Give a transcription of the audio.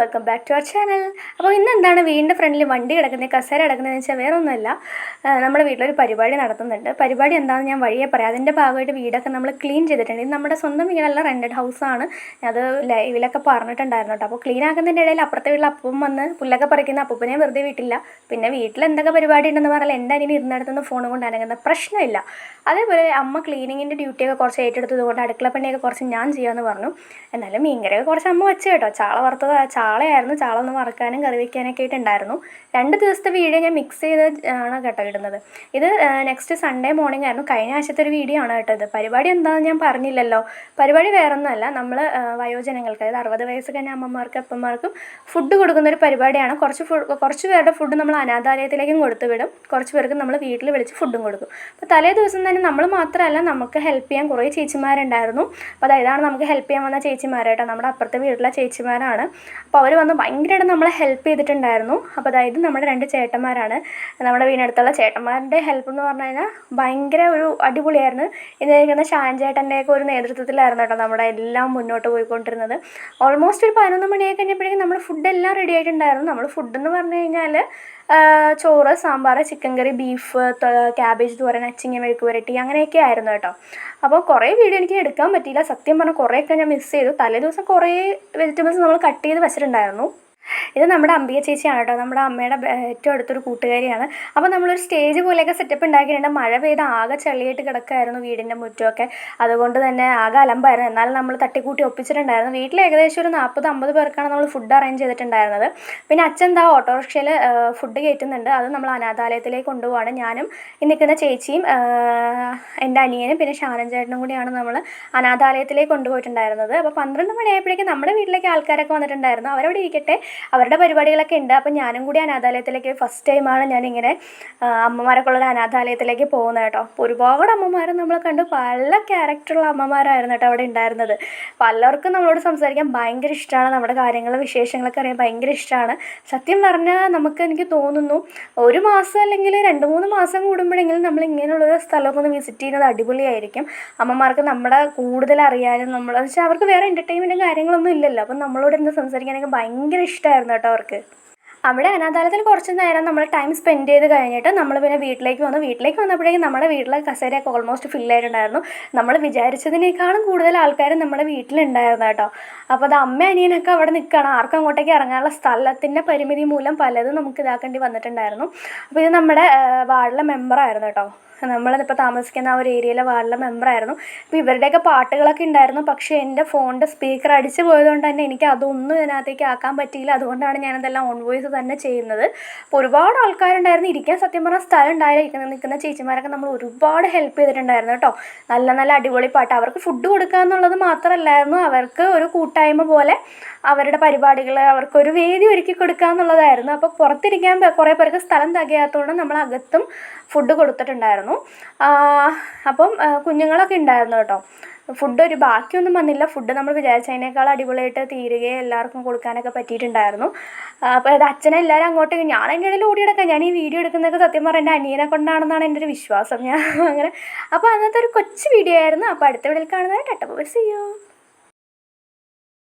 Welcome back to our channel അപ്പോൾ ഇന്ന് എന്താണ് വീടിന്റെ ഫ്രണ്ടിൽ വണ്ടി കിടക്കുന്നത് കസേര കിടക്കുന്നതെന്ന് വെച്ചാൽ വേറെ ഒന്നുമല്ല നമ്മുടെ വീട്ടിലൊരു പരിപാടി നടത്തുന്നുണ്ട്. പരിപാടി എന്താണെന്ന് ഞാൻ വഴിയെ പറയാം. അതിന്റെ ഭാഗമായിട്ട് വീടൊക്കെ നമ്മൾ ക്ലീൻ ചെയ്തിട്ടുണ്ട്. ഇത് നമ്മുടെ സ്വന്തം വീടല്ല റെന്റഡ് ഹൗസാണ് അത് ലൈവിലൊക്കെ പറഞ്ഞിട്ടുണ്ടായിരുന്നു കേട്ടോ. അപ്പോൾ ക്ലീൻ ആക്കുന്നതിന്റെ ഇടയിൽ അപ്പുറത്തെ വീട്ടിൽ അപ്പം വന്ന് പുല്ലൊക്കെ പറിക്കുന്ന അപ്പൂപ്പനെ വെറുതെ വീട്ടില്ല. പിന്നെ വീട്ടിൽ എന്തൊക്കെ പരിപാടി ഉണ്ടെന്ന് പറഞ്ഞാൽ എന്റെ അനിയൻ ഇരുന്നിടത്തുനിന്ന് ഫോണും കൊണ്ട് അനങ്ങുന്ന പ്രശ്നമില്ല. അതേപോലെ അമ്മ ക്ലീനിങ്ങിന്റെ ഡ്യൂട്ടിയൊക്കെ കുറച്ച് ഏറ്റെടുത്തത് കൊണ്ട് അടുക്കള പണിയൊക്കെ കുറച്ച് ഞാൻ ചെയ്യാമെന്ന് പറഞ്ഞു. എന്നാലും മീൻകറിയൊക്കെ കുറച്ച് അമ്മ വെച്ച് കേട്ടോ. ചാള വറുത്തത് ചാളയായിരുന്നു ചാള ഒന്ന് വറുക്കാനും കറി വയ്ക്കാനൊക്കെ ആയിട്ടുണ്ടായിരുന്നു. രണ്ട് ദിവസത്തെ വീഡിയോ ഞാൻ മിക്സ് ചെയ്ത് ആണ് കേട്ടോ ഇടുന്നത്. ഇത് നെക്സ്റ്റ് സൺഡേ മോർണിംഗ് ആയിരുന്നു. കഴിഞ്ഞ ആഴ്ചത്തെ ഒരു വീഡിയോ ആണ് കേട്ടോ ഇത്. പരിപാടി എന്താണെന്ന് ഞാൻ പറഞ്ഞില്ലല്ലോ. പരിപാടി വേറൊന്നുമല്ല. നമ്മൾ വയോജനങ്ങൾക്ക് അതായത് അറുപത് വയസ്സ് കഴിഞ്ഞ അമ്മമാർക്കും അപ്പന്മാർക്കും ഫുഡ് കൊടുക്കുന്ന ഒരു പരിപാടിയാണ്. കുറച്ച് കുറച്ച് പേരുടെ ഫുഡ് നമ്മൾ അനാഥാലയത്തിലേക്കും കൊടുത്തു വിടും. കുറച്ച് പേർക്ക് നമ്മൾ വീട്ടിൽ വിളിച്ച് ഫുഡും കൊടുക്കും. അപ്പോൾ തലേ ദിവസം തന്നെ നമ്മൾ മാത്രമല്ല നമുക്ക് ഹെൽപ്പ് ചെയ്യാൻ കുറേ ചേച്ചിമാരുണ്ടായിരുന്നു. അപ്പോൾ അതായതാണ് നമുക്ക് ഹെൽപ്പ് ചെയ്യാൻ വന്ന ചേച്ചിമാരായിട്ടോ നമ്മുടെ അപ്പുറത്തെ വീട്ടിലെ ചേച്ചിമാരാണ്. അവർ വന്ന് ഭയങ്കരമായിട്ട് നമ്മളെ ഹെൽപ്പ് ചെയ്തിട്ടുണ്ടായിരുന്നു. അപ്പോൾ അതായത് നമ്മുടെ രണ്ട് ചേട്ടന്മാരാണ്. നമ്മുടെ വീടിനടുത്തുള്ള ചേട്ടന്മാരുടെ ഹെൽപ്പ് എന്ന് പറഞ്ഞു കഴിഞ്ഞാൽ ഭയങ്കര ഒരു അടിപൊളിയായിരുന്നു. ഇതായിരിക്കുന്ന ഷാൻ ചേട്ടന്റെയൊക്കെ ഒരു നേതൃത്വത്തിലായിരുന്നു കേട്ടോ നമ്മുടെ എല്ലാം മുന്നോട്ട് പോയിക്കൊണ്ടിരുന്നത്. ഓൾമോസ്റ്റ് ഒരു പതിനൊന്ന് മണിയൊക്കെ കഴിഞ്ഞപ്പോഴേക്കും നമ്മൾ ഫുഡ് എല്ലാം റെഡി ആയിട്ടുണ്ടായിരുന്നു. നമ്മൾ ഫുഡെന്ന് പറഞ്ഞു കഴിഞ്ഞാൽ ചോറ് sambar chicken curry beef cabbage തോരൻ അച്ചിങ്ങ മെഴുക്ക് പുരട്ടി അങ്ങനെയൊക്കെ ആയിരുന്നു കേട്ടോ. അപ്പോൾ കുറേ വീഡിയോ എനിക്ക് എടുക്കാൻ പറ്റിയില്ല. സത്യം പറഞ്ഞാൽ കുറേയൊക്കെ ഞാൻ മിസ് ചെയ്തു. തലേ ദിവസം കുറേ വെജിറ്റബിൾസ് നമ്മൾ കട്ട് ചെയ്ത് വെച്ചിട്ടുണ്ടായിരുന്നു ഇത് നമ്മുടെ അമ്പിയ ചേച്ചിയാണ് കേട്ടോ. നമ്മുടെ അമ്മയുടെ ഏറ്റവും അടുത്തൊരു കൂട്ടുകാരിയാണ്. അപ്പോൾ നമ്മളൊരു സ്റ്റേജ് പോലെയൊക്കെ സെറ്റപ്പ് ഉണ്ടാക്കിയിട്ടുണ്ട്. മഴ പെയ്ത് ആകെ ചെളിയായിട്ട് കിടക്കായിരുന്നു വീടിന്റെ മുറ്റമൊക്കെ. അതുകൊണ്ട് തന്നെ ആകെ അലമ്പായിരുന്നു. എന്നാലും നമ്മൾ തട്ടിക്കൂട്ടി ഒപ്പിച്ചിട്ടുണ്ടായിരുന്നു. വീട്ടിൽ ഏകദേശം ഒരു നാൽപ്പത് അമ്പത് പേർക്കാണ് നമ്മൾ ഫുഡ് അറേഞ്ച് ചെയ്തിട്ടുണ്ടായിരുന്നത്. പിന്നെ അച്ഛൻ എന്താ ഓട്ടോറിക്ഷയിൽ ഫുഡ് കയറ്റുന്നുണ്ട്. അത് നമ്മൾ അനാഥാലയത്തിലേക്ക് കൊണ്ടുപോവാണ്. ഞാനും ഈ നിൽക്കുന്ന ചേച്ചിയും എന്റെ അനിയനും പിന്നെ ഷാനൻ ചേട്ടനും കൂടിയാണ് നമ്മൾ അനാഥാലയത്തിലേക്ക് കൊണ്ടുപോയിട്ടുണ്ടായിരുന്നത്. അപ്പോൾ പന്ത്രണ്ട് മണിയായപ്പോഴേക്കും നമ്മുടെ വീട്ടിലേക്ക് ആൾക്കാരൊക്കെ വന്നിട്ടുണ്ടായിരുന്നു. അവരവിടെ ഇരിക്കട്ടെ. അവരുടെ പരിപാടികളൊക്കെ ഉണ്ട്. അപ്പം ഞാനും കൂടി അനാഥാലയത്തിലേക്ക് ഫസ്റ്റ് ടൈമാണ് ഞാനിങ്ങനെ അമ്മമാരൊക്കെ ഉള്ളൊരു അനാഥാലയത്തിലേക്ക് പോകുന്നത് കേട്ടോ. ഒരുപാട് അമ്മമാരെ നമ്മൾ കണ്ടു പല ക്യാരക്ടറുള്ള അമ്മമാരായിരുന്നു കേട്ടോ അവിടെ ഉണ്ടായിരുന്നത്. പലർക്കും നമ്മളോട് സംസാരിക്കാൻ ഭയങ്കര ഇഷ്ടമാണ്. നമ്മുടെ കാര്യങ്ങൾ വിശേഷങ്ങളൊക്കെ അറിയാൻ ഭയങ്കര ഇഷ്ടമാണ്. സത്യം പറഞ്ഞാൽ നമുക്ക് എനിക്ക് തോന്നുന്നു ഒരു മാസം അല്ലെങ്കിൽ രണ്ട് മൂന്ന് മാസം കൂടുമ്പോഴെങ്കിലും നമ്മൾ ഇങ്ങനെയുള്ളൊരു സ്ഥലമൊക്കെ ഒന്ന് വിസിറ്റ് ചെയ്യുന്നത് അടിപൊളിയായിരിക്കും. അമ്മമാർക്ക് നമ്മളെ കൂടുതൽ അറിയാനും നമ്മൾ വെച്ചാൽ അവർക്ക് വേറെ എന്റർടൈൻമെന്റും കാര്യങ്ങളൊന്നും ഇല്ലല്ലോ. അപ്പം നമ്മളോട് എന്ത് സംസാരിക്കാനൊക്കെ ഭയങ്കര ഇഷ്ടമായിരുന്നു. കേട്ടോ അവർക്ക്. അവിടെ അനാഥാലയത്തിൽ കുറച്ച് നേരം നമ്മൾ ടൈം സ്പെൻഡ് ചെയ്ത് കഴിഞ്ഞിട്ട് നമ്മൾ പിന്നെ വീട്ടിലേക്ക് വന്നു. വീട്ടിലേക്ക് വന്നപ്പോഴേക്കും നമ്മുടെ വീട്ടിലെ കസേരയൊക്കെ ഓൾമോസ്റ്റ് ഫില്ല് ആയിട്ടുണ്ടായിരുന്നു. നമ്മൾ വിചാരിച്ചതിനേക്കാളും കൂടുതൽ ആൾക്കാർ നമ്മുടെ വീട്ടിലുണ്ടായിരുന്നു കേട്ടോ. അപ്പോൾ അത് അമ്മ അനിയനൊക്കെ അവിടെ നിൽക്കണം ആർക്കും അങ്ങോട്ടേക്ക് ഇറങ്ങാനുള്ള സ്ഥലത്തിന്റെ പരിമിതി മൂലം പലതും നമുക്ക് ഇതാക്കേണ്ടി വന്നിട്ടുണ്ടായിരുന്നു. അപ്പോൾ ഇത് നമ്മുടെ വാർഡിലെ മെമ്പറായിരുന്നു കേട്ടോ. നമ്മളിപ്പോൾ താമസിക്കുന്ന ആ ഒരു ഏരിയയിലെ വാർഡിലെ മെമ്പറായിരുന്നു അപ്പോൾ ഇവരുടെയൊക്കെ പാട്ടുകളൊക്കെ ഉണ്ടായിരുന്നു. പക്ഷേ എന്റെ ഫോണിന്റെ സ്പീക്കർ അടിച്ചു പോയതുകൊണ്ട് തന്നെ എനിക്ക് അതൊന്നും ഇതിനകത്തേക്ക് ആക്കാൻ പറ്റിയില്ല. അതുകൊണ്ടാണ് ഞാനതെല്ലാം ഓൺ വോയിസ് തന്നെ ചെയ്യുന്നത്. അപ്പോൾ ഒരുപാട് ആൾക്കാരുണ്ടായിരുന്നു. ഇരിക്കാൻ സത്യം പറഞ്ഞാൽ സ്ഥലം ഉണ്ടായിരിക്കുന്ന നിൽക്കുന്ന ചേച്ചിമാരൊക്കെ നമ്മൾ ഒരുപാട് ഹെൽപ്പ് ചെയ്തിട്ടുണ്ടായിരുന്നു കേട്ടോ. നല്ല നല്ല അടിപൊളി പാട്ട്. അവർക്ക് ഫുഡ് കൊടുക്കുക എന്നുള്ളത് മാത്രമല്ലായിരുന്നു അവർക്ക് ഒരു കൂട്ടായ്മ പോലെ അവരുടെ പരിപാടികൾ അവർക്കൊരു വേദി ഒരുക്കി കൊടുക്കുക എന്നുള്ളതായിരുന്നു. അപ്പോൾ പുറത്തിരിക്കാൻ കുറേ പേർക്ക് സ്ഥലം തികയാത്തതുകൊണ്ട് നമ്മൾ അകത്തും ഫുഡ് കൊടുത്തിട്ടുണ്ടായിരുന്നു. അപ്പം കുഞ്ഞുങ്ങളൊക്കെ ഉണ്ടായിരുന്നു കേട്ടോ. ഫുഡ് ഒരു ബാക്കിയൊന്നും വന്നില്ല. ഫുഡ് നമ്മൾ വിചാരിച്ചതിനേക്കാൾ അടിപൊളിയായിട്ട് തീരുകയും എല്ലാവർക്കും കൊടുക്കാനൊക്കെ പറ്റിയിട്ടുണ്ടായിരുന്നു. അപ്പോൾ അത് അച്ഛനെ എല്ലാവരും അങ്ങോട്ട് ഞാൻ അതിന്റെ ഇടയിൽ ഓടിയെടുക്കാം ഞാൻ ഈ വീഡിയോ എടുക്കുന്നതൊക്കെ സത്യം പറഞ്ഞാൽ എന്റെ അനിയനെ കൊണ്ടാണെന്നാണ് എന്റെ ഒരു വിശ്വാസം. ഞാൻ അങ്ങനെ. അപ്പോൾ അന്നത്തെ ഒരു കൊച്ചു വീഡിയോ ആയിരുന്നു. അപ്പോൾ അടുത്ത വീഡിയോയിൽ കാണുന്നത് ടട്ട ബസ് സി യു